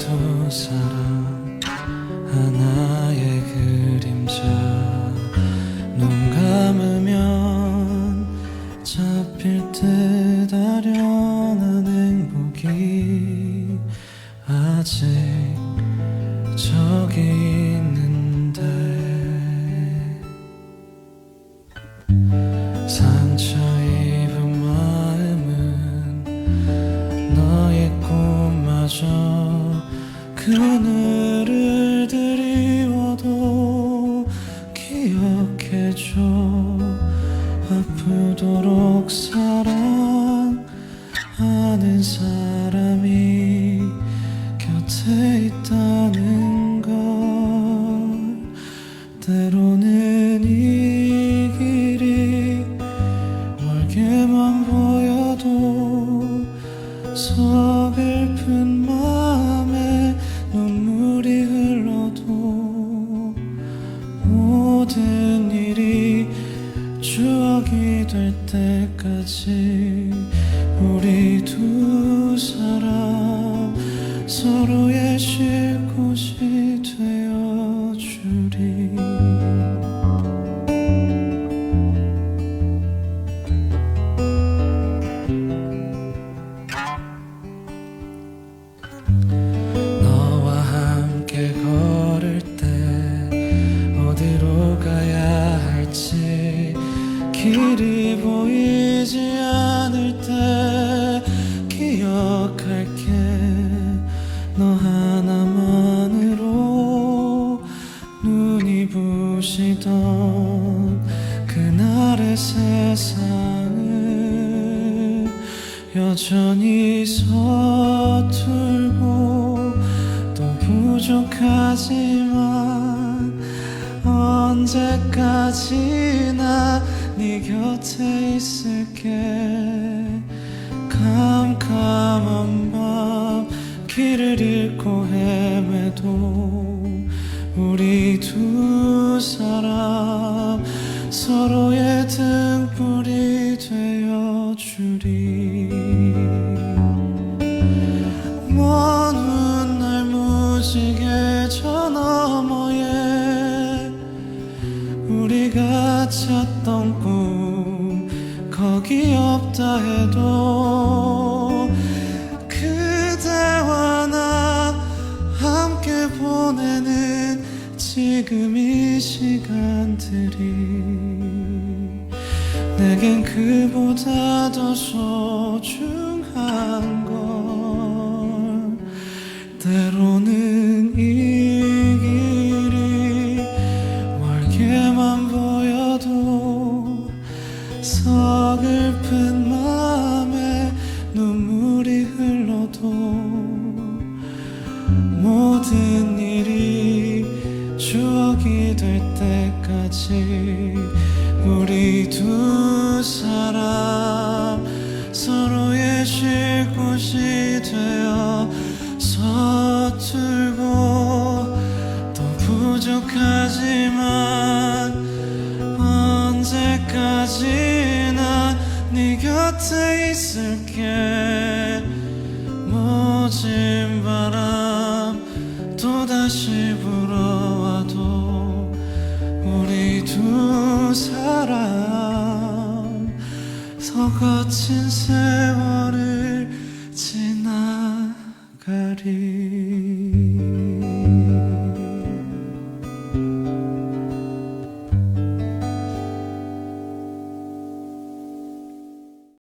도 사랑 하나의 그림자. 눈 감으면 잡힐 듯 아련한 행복이 아직 저기 그늘을 드리워도 기억해줘. 아프도록 사랑하는 사람이 곁에 있다는 걸. 때로는 이 길이 멀게만 보여도 서글픈 마 추억이 될 때까지 우리 두 사람 서로의 쉴 곳이 보이지 않을 때 기억할게. 너 하나만으로 눈이 부시던 그날의 세상을 여전히 서툴고 또 부족하지만 언제까지나 네 곁에 있을게. 캄캄한 밤 길을 잃고 헤매도 우리 두 사람 서로의 등불이 되어주리. 먼 훗날 무지개 찾던 꿈 거기 없다 해도 그대와 나 함께 보내는 지금 이 시간들이 내겐 그보다 더 소중한 걸 때로는 때까지 우리 두 사람 서로의 쉴 곳이 되어 서툴고 또 부족하지만 언제까지나 네 곁에 있을게. 모진 바람 또다시 불어 더 거친 세월을 지나가리.